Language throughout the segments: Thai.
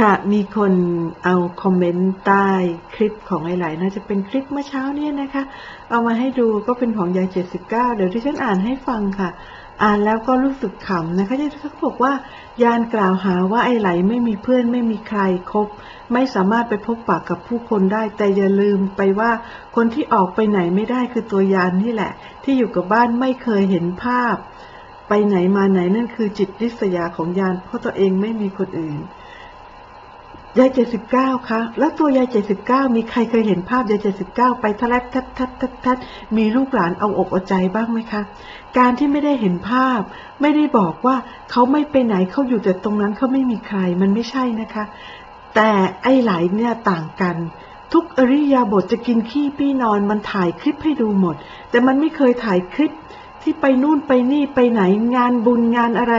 ค่ะ มีคนเอาคอมเมนต์ใต้คลิปของไอไหลน่าจะเป็นคลิปเมื่อเช้าเนี่ยนะคะ เอามาให้ดูก็เป็นของยายเจ็ดสิบเก้าเดี๋ยวที่ฉันอ่านให้ฟังค่ะ อ่านแล้วก็รู้สึกขำนะคะที่เขาบอกว่ายานกล่าวหาว่าไอไหลไม่มีเพื่อนไม่มีใครคบไม่สามารถไปพบปะกับผู้คนได้ แต่อย่าลืมไปว่าคนที่ออกไปไหนไม่ได้คือตัวยานนี่แหละ ที่อยู่กับบ้านไม่เคยเห็นภาพ ไปไหนมาไหนนั่นคือจิตริษยาของยานเพราะตัวเองไม่มีคนอื่น ยายเจ็ดสิบเก้าคะ แล้วตัวยายเจ็ดสิบเก้ามีใครเคยเห็นภาพยายเจ็ดสิบเก้าไปทะลักทัดทัดทัดทัดมีลูกหลานเอาอกเอาใจบ้างไหมคะ การที่ไม่ได้เห็นภาพ ไม่ได้บอกว่าเขาไม่ไปไหนเขาอยู่แต่ตรงนั้นเขาไม่มีใครมันไม่ใช่นะคะ แต่ไอ้ไหลเนี่ยต่างกัน ทุกอริยาบทจะกินขี้ปี้นอนมันถ่ายคลิปให้ดูหมด แต่มันไม่เคยถ่ายคลิปที่ไปนู่นไปนี่ไปไหนงานบุญงานอะไร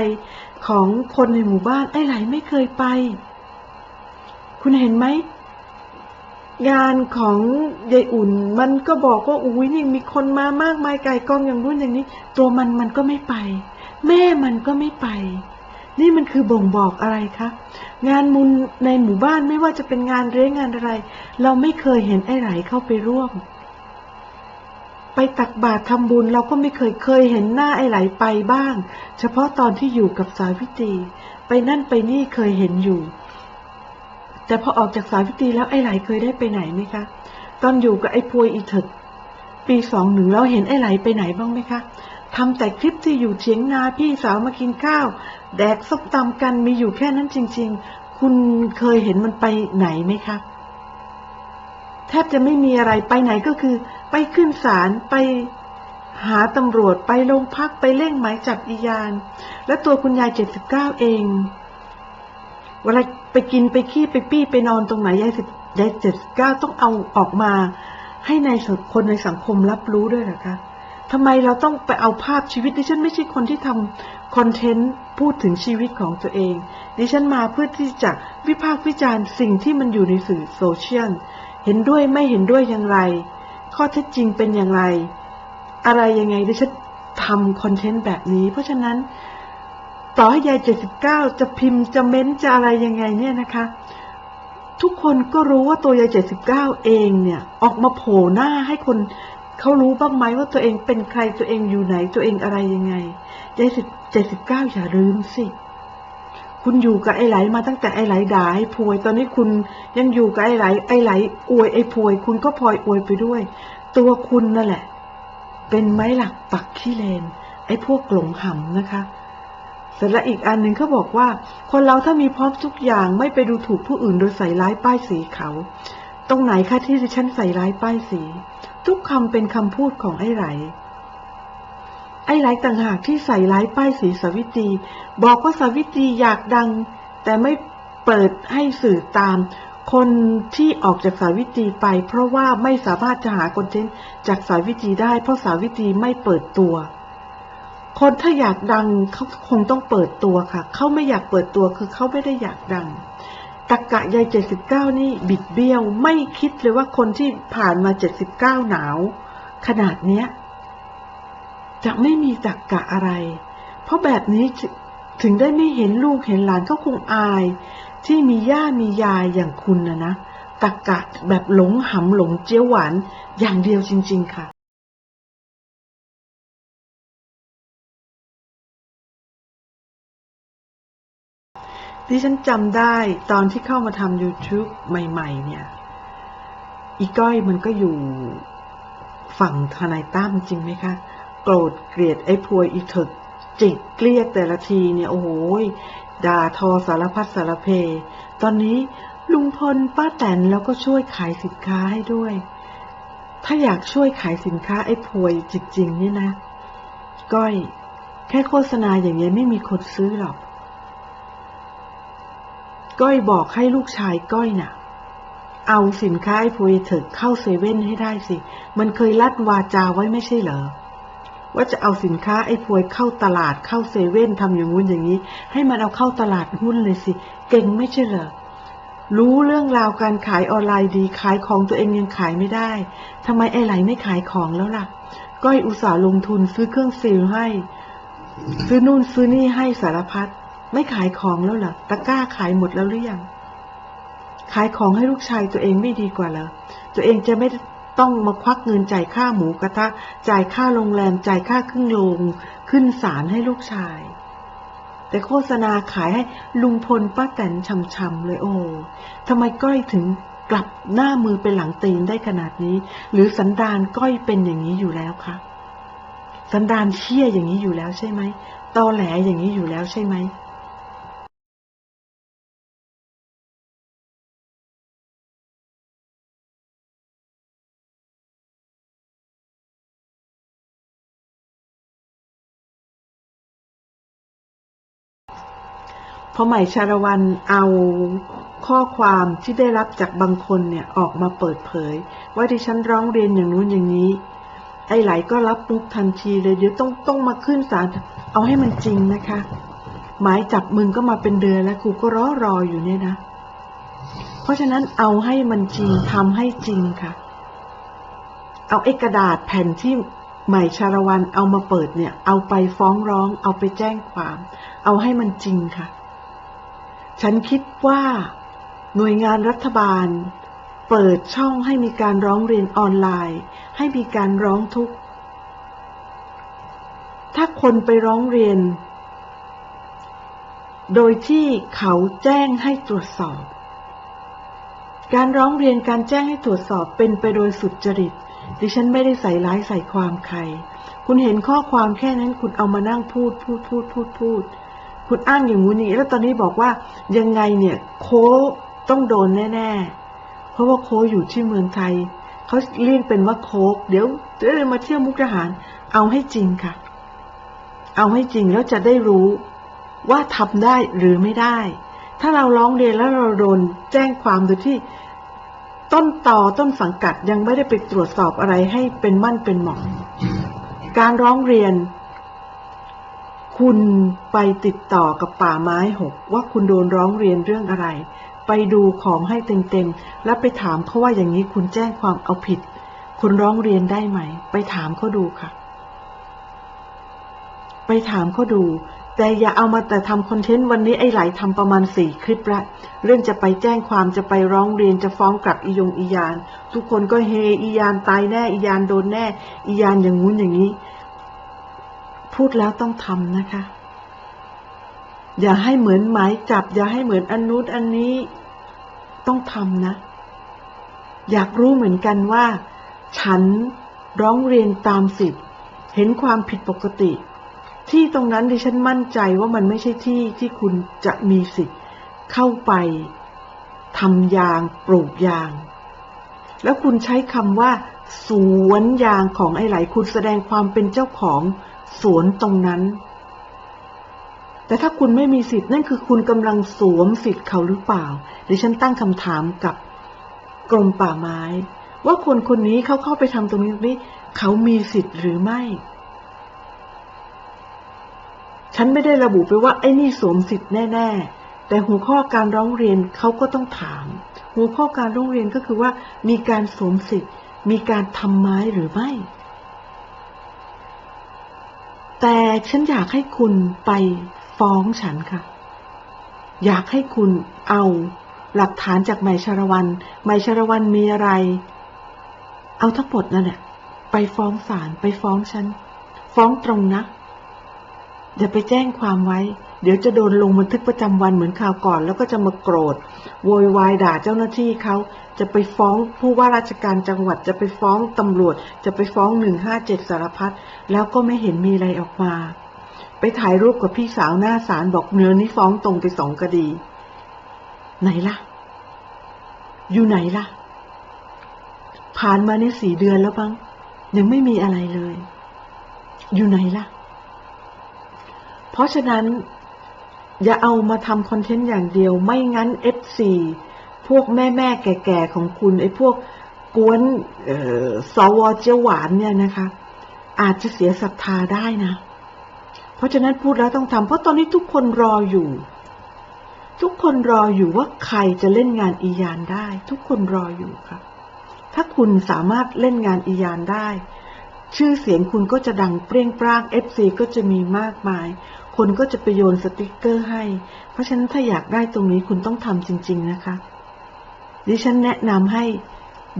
ของคนในหมู่บ้านไอ้ไหลไม่เคยไป คุณเห็นไหม งานของยายอุ่น มันก็บอกว่าอุ้ยนี่มีคนมามากมายไก่กองอย่างนู้นอย่างนี้ ตัวมันมันก็ไม่ไป แม่มันก็ไม่ไป นี่มันคือบ่งบอกอะไรคะงานมุนในหมู่บ้านไม่ว่าจะเป็นงานเลี้ยงงานอะไร เราไม่เคยเห็นไอ้ไหลเข้าไปร่วมไปตักบาตรทำบุญเราก็ไม่เคยเคยเห็นหน้าไอ้ไหลไปบ้าง เฉพาะตอนที่อยู่กับสาวิตรีไปนั่นไปนี่เคยเห็นอยู่ แต่พอออกจากสาวิตรีแล้วไอ้ไหลเคยได้ไปไหนไหมคะ ตอนอยู่กับไอ้พวยอีเถิดปีสองหนึ่งเราเห็นไอ้ไหลไปไหนบ้างไหมคะทำแต่คลิปที่อยู่เถียงนาพี่สาวมากินข้าว แดกส้มตำกันมีอยู่แค่นั้นจริง ๆ คุณเคยเห็นมันไปไหนไหมคะแทบจะไม่มีอะไรไปไหนก็คือ ไปขึ้นศาลไปหาตำรวจไปโรงพักไปเร่งหมายจับอียาน และตัวคุณยายเจ็ดสิบเก้าเอง เวลาไปกินไปขี้ไปปี้ไปนอนตรงไหนยายสิบยายเจ็ดสิบเก้าต้องเอาออกมา ให้ในคนในสังคมรับรู้ด้วยหรอคะทำไมเราต้องไปเอาภาพชีวิตดิฉันไม่ใช่คนที่ทำคอนเทนต์พูดถึงชีวิตของตัวเอง ดิฉันมาเพื่อที่จะวิพากษ์วิจารณ์สิ่งที่มันอยู่ในสื่อโซเชียลเห็นด้วยไม่เห็นด้วยอย่างไร ข้อเท็จจริงเป็นอย่างไร อะไรยังไงดิฉันทำคอนเทนต์แบบนี้ เพราะฉะนั้น ต่อให้ยายเจ็ดสิบเก้าจะพิมพ์จะเม้นจะอะไรยังไงเนี่ยนะคะ ทุกคนก็รู้ว่าตัวยายเจ็ดสิบเก้าเองเนี่ยออกมาโผล่หน้าให้คนเขารู้บ้างไหมว่าตัวเองเป็นใครตัวเองอยู่ไหนตัวเองอะไรยังไงยายสิบเจ็ดสิบเก้าอย่าลืมสิคุณอยู่กับไอ้ไหลมาตั้งแต่ไอ้ไหลด่าไอ้พวย ตอนนี้คุณยังอยู่กับไอ้ไหลไอ้ไหลอวยไอ้พวย คุณก็พลอยอวยไปด้วย ตัวคุณนั่นแหละ เป็นไม้หลักปักขี้เลน ไอ้พวกหลงหำนะคะ เสร็จแล้วอีกอันหนึ่งเขาบอกว่า คนเราถ้ามีพร้อมทุกอย่างไม่ไปดูถูกผู้อื่นโดยใส่ร้ายป้ายสีเขา ตรงไหนคะที่ดิฉันใส่ร้ายป้ายสี ทุกคำเป็นคำพูดของไอ้ไหลไอ้ไหลต่างหากที่ใส่ร้ายป้ายสีสวิตรีบอกว่าสวิตรีอยากดัง แต่ไม่เปิดให้สื่อตาม คนที่ออกจากสาวิตรีไป เพราะว่าไม่สามารถจะหาคอนเทนต์จากสาวิตรีได้ เพราะสาวิตรีไม่เปิดตัว คนถ้าอยากดังเขาคงต้องเปิดตัวค่ะ เขาไม่อยากเปิดตัวคือเขาไม่ได้อยากดังตักกะยายเจ็ดสิบเก้านี่บิดเบี้ยว ไม่คิดเลยว่าคนที่ผ่านมาเจ็ดสิบเก้าหนาว ขนาดเนี้ย จะไม่มีตักกะอะไร เพราะแบบนี้ถึงได้ไม่เห็นลูกเห็นหลานเขาคงอาย ที่มีย่ามียายอย่างคุณนะนะตักกะแบบหลงหำหลงเจียวหวานอย่างเดียวจริง ๆ ค่ะ ที่ฉันจำได้ตอนที่เข้ามาทำ YouTube ใหม่ ๆ เนี่ย อีก้อยมันก็อยู่ฝั่งทนายตั้มจริงไหมคะ โกรธเกลียดไอ้พวยอีเถกจิกเกลียดแต่ละทีเนี่ย โอ้โหด่าทอสารพัดสารเพ ตอนนี้ลุงพลป้าแตนแล้วก็ช่วยขายสินค้าให้ด้วย ถ้าอยากช่วยขายสินค้าไอ้พวยจริงๆเนี่ยนะ ก้อย แค่โฆษณาอย่างเงี้ยไม่มีคนซื้อหรอก ก้อยบอกให้ลูกชายก้อยน่ะ เอาสินค้าไอ้พวยเถิดเข้าเซเว่นให้ได้สิ มันเคยลัดวาจาไว้ไม่ใช่เหรอ ว่าจะเอาสินค้าไอ้พวยเข้าตลาดเข้าเซเว่นทำอย่างงู้นอย่างนี้ ให้มันเอาเข้าตลาดหุ้นเลยสิ เก่งไม่ใช่เหรอรู้เรื่องราวการขายออนไลน์ดีขายของตัวเองยังขายไม่ได้ทำไมไอ้ไหลไม่ขายของแล้วล่ะ ก้อยอุตส่าห์ลงทุนซื้อเครื่องซีลให้ ซื้อนู่นซื้อนี่ให้สารพัด ไม่ขายของแล้วเหรอตะกร้าขายหมดแล้วหรือยัง ขายของให้ลูกชายตัวเองไม่ดีกว่าเหรอตัวเองจะไม่ต้องมาควักเงินจ่ายค่าหมูกระทะจ่ายค่าโรงแรมจ่ายค่าขึ้นโรงขึ้นศาลให้ลูกชาย แต่โฆษณาขายให้ลุงพลป้าแตนช่ำๆเลยโอ้ทำไมก้อยถึงกลับหน้ามือเป็นหลังตีนได้ขนาดนี้ หรือสันดานก้อยเป็นอย่างนี้อยู่แล้วคะสันดานเชี่ยอย่างนี้อยู่แล้วใช่ไหมตอแหลอย่างนี้อยู่แล้วใช่ไหม พอใหม่ชาละวันเอาข้อความที่ได้รับจากบางคนเนี่ยออกมาเปิดเผย ว่าดิฉันร้องเรียนอย่างนู้นอย่างนี้ ไอ้ไหลก็รับมุกทันทีเลยเดี๋ยวต้องต้องมาขึ้นศาลเอาให้มันจริงนะคะ หมายจับมึงก็มาเป็นเดือนแล้วกูก็รอรออยู่เนี่ยนะ เพราะฉะนั้นเอาให้มันจริงทำให้จริงค่ะ เอาไอ้กระดาษแผ่นที่ใหม่ชาละวันเอามาเปิดเนี่ย เอาไปฟ้องร้อง เอาไปแจ้งความ เอาให้มันจริงค่ะ ฉันคิดว่า หน่วยงานรัฐบาล เปิดช่องให้มีการร้องเรียนออนไลน์ ให้มีการร้องทุกข์ ถ้าคนไปร้องเรียน โดยที่เขาแจ้งให้ตรวจสอบ การร้องเรียนการแจ้งให้ตรวจสอบเป็นไปโดยสุจริต ดิฉันไม่ได้ใส่ร้ายใส่ความใคร คุณเห็นข้อความแค่นั้นคุณเอามานั่งพูดพูดพูดพูดพูด คุณอ้างอย่างงู้นอย่างนี้แล้วตอนนี้บอกว่ายังไงเนี่ยโค้ต้องโดนแน่ ๆ เพราะว่าโค้อยู่ที่เมืองไทยเขาเรียกเป็นว่าโค้กเดี๋ยวเดี๋ยวมาเที่ยวมุกดาหาร เอาให้จริงค่ะ เอาให้จริงแล้วจะได้รู้ว่าทำได้หรือไม่ได้ ถ้าเราร้องเรียนแล้วเราโดนแจ้งความโดยที่ต้นต่อต้นสังกัดยังไม่ได้ไปตรวจสอบอะไรให้เป็นมั่นเป็นหมองการร้องเรียน คุณไปติดต่อกับป่าไม้หกว่าคุณโดนร้องเรียนเรื่องอะไร ไปดูของให้เต็มๆ แล้วไปถามเขาว่าอย่างนี้คุณแจ้งความเอาผิด คุณร้องเรียนได้ไหม ไปถามเขาดูค่ะ ไปถามเขาดู แต่อย่าเอามาแต่ทำคอนเทนต์วันนี้ไอ้ไหลทำประมาณสี่คลิปละเรื่องจะไปแจ้งความจะไปร้องเรียนจะฟ้องกลับอียงอียาน ทุกคนก็เฮอียานตายแน่อียานโดนแน่อียานอย่างงู้นอย่างนี้ พูดแล้วต้องทำนะคะ อย่าให้เหมือนหมายจับ อย่าให้เหมือนอันนู้นอันนี้ ต้องทำนะ อยากรู้เหมือนกันว่า ฉันร้องเรียนตามสิทธิ์เห็นความผิดปกติ ที่ตรงนั้นดิฉันมั่นใจว่ามันไม่ใช่ที่ที่คุณจะมีสิทธิ์เข้าไปทำยางปลูกยาง แล้วคุณใช้คำว่า สวนยางของไอ้ไหลคุณแสดงความเป็นเจ้าของ สวนตรงนั้น แต่ถ้าคุณไม่มีสิทธิ์นั่นคือคุณกำลังสวมสิทธิ์เขาหรือเปล่าดิฉันตั้งคำถามกับกรมป่าไม้ ว่าคนคนนี้เขาเข้าไปทำตรงนี้ตรงนี้ เขามีสิทธิ์หรือไม่ ฉันไม่ได้ระบุไปว่าไอ้นี่สวมสิทธิ์แน่ ๆ แต่หัวข้อการร้องเรียนเขาก็ต้องถาม หัวข้อการร้องเรียนก็คือว่ามีการสวมสิทธิ์ มีการทำไม้หรือไม่ แต่ฉันอยากให้คุณไปฟ้องฉันค่ะ อยากให้คุณเอาหลักฐานจากไมชรวันไมชรวันมีอะไร เอาทั้งหมดนั่นแหละไปฟ้องศาลไปฟ้องฉัน ฟ้องตรงนะอย่าไปแจ้งความไว้ เดี๋ยวจะโดนลงบันทึกประจำวันเหมือนข่าวก่อน แล้วก็จะมาโกรธ โวยวายด่าเจ้าหน้าที่เขาจะไปฟ้องผู้ว่าราชการจังหวัดจะไปฟ้องตำรวจ จะไปฟ้องหนึ่งห้าเจ็ดสารพัดแล้วก็ไม่เห็นมีอะไรออกมา ไปถ่ายรูปกับพี่สาวหน้าศาลบอกเนื้อนี้ฟ้องตรงไปสองคดี ไหนล่ะ อยู่ไหนล่ะ ผ่านมาในสี่เดือนแล้วบ้างยังไม่มีอะไรเลย อยู่ไหนล่ะ เพราะฉะนั้น อย่าเอามาทำคอนเทนต์อย่างเดียว ไม่งั้น F4 พวกแม่แม่ๆแก่ๆของคุณ ไอ้พวกกวนเอ่อสวเจียวหวานเนี่ยนะคะ อาจจะเสียศรัทธาได้นะ เพราะฉะนั้นพูดแล้วต้องทำเพราะตอนนี้ทุกคนรออยู่ ทุกคนรออยู่ว่าใครจะเล่นงานอียานได้ ทุกคนรออยู่ค่ะ ถ้าคุณสามารถเล่นงานอียานได้ ชื่อเสียงคุณก็จะดังเปรี้ยงปร้าง FC ก็จะมีมากมาย คนก็จะไปโยนสติกเกอร์ให้ เพราะฉะนั้นถ้าอยากได้ตรงนี้คุณต้องทำจริง ๆ นะคะ ดิฉันแนะนำให้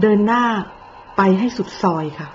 เดินหน้าไปให้สุดซอยค่ะ